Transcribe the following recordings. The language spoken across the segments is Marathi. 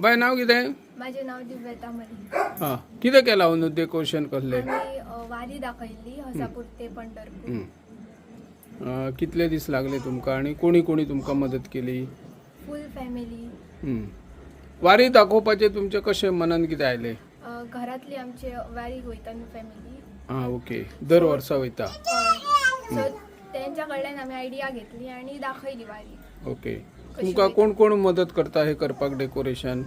बाय नाव कितें माझे नाव दिव्यता मरी हां कितें केलां अंदू डेकोरेशन कसलें आम्ही अ, वारी दाखयल्ली हसापूर ते पंढरपूर. हं. अं, कितले दीस लागले तुमकां आनी कोणी कोणी तुमकां मदत केली? फुल फॅमिली हं. वारी दाखोवपाचें तुमचें कशें मनान कितें आयलें अ, घरातली आमचे वारीक वयता न्हू फॅमिली आं ओके. दर वर्सा वयता सो तेंच्या कडल्यान आमी आयडिया घेतली आनी दाखयली वारी. ओके. तुमकां कोण कोण मदत करता हे करपाक डेकोरेशन?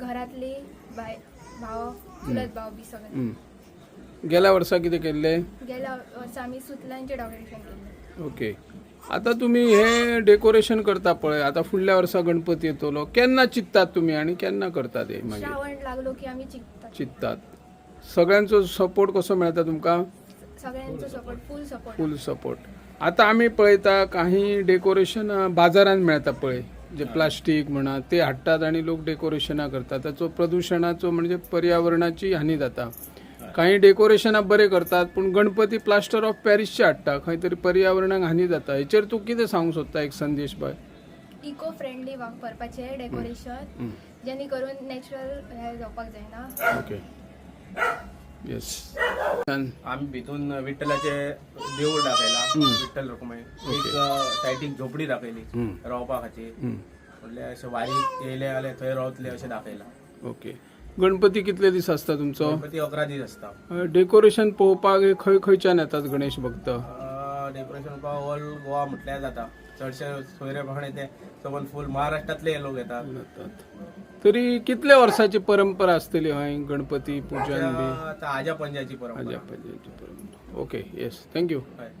घरातली बाय भाव चुलत भाव बी सगळे. गेल्या वर्सा कितें केल्लें? गेल्या वर्सा आमी सुतलांचे डेकोरेशन केल्ले ओके. आतां तुमी हे डेकोरेशन करता पळय. आतां फुडल्या वर्सा गणपती येतलो. केन्ना चिंततात तुमी आनी केन्ना करतात हे मागीर श्रावण लागलो की आमी चिंततात. चिंततात. सगळ्यांचो सपोर्ट कसो मेळटा तुमकां? सगळ्यांचो support full support. Full support. आतां आमी पळयता काही डेकोरेशन बाजारांत मेळटा पळय जे प्लास्टीक म्हणा ते हाडटात आनी लोक डेकोरेशनां करतात. ताचो प्रदुशणाचो म्हणजे पर्यावरणाची हानी जाता. काही डेकोरेशनां बरे करतात पूण गणपती प्लास्टर ऑफ पॅरिसचे हाडटा खंय तरी पर्यावरणाक हानी जाता. हेचेर तूं कितें सांगूंक सोदता एक संदेश बाय? इको फ्रेंडली वापरपाचे डेकोरेशन. जेणे करून नॅचरल हे जावपाक जायना. ओके येस आम्ही भितून विठ्ठलाचे देऊळ दाखयला विठ्ठल रुक्मय एक सायडीक झोपडी दाखयली रावपा खातीर म्हणल्यार अशें वारीक येयले जाल्यार थंय रावतले अशें दाखयला ओके गणपती कितले दीस आसता तुमचो? गणपती अकरा दीस असता. डेकोरेशन पळोवपाक हे खंय खंयच्यान येतात गणेश भक्त? डेकोरेशन ऑल गोवा म्हटल्यार जाता. चडशे सोयरेपणाने ते सबंद फूल महाराष्ट्रातले लोक येतात. तरी कितल्या वर्साची परंपरा आसतली हय? गणपती पूजन बी? आजा पंजाची परंपरा. आजा पणजेची परंपरा. Okay yes thank you.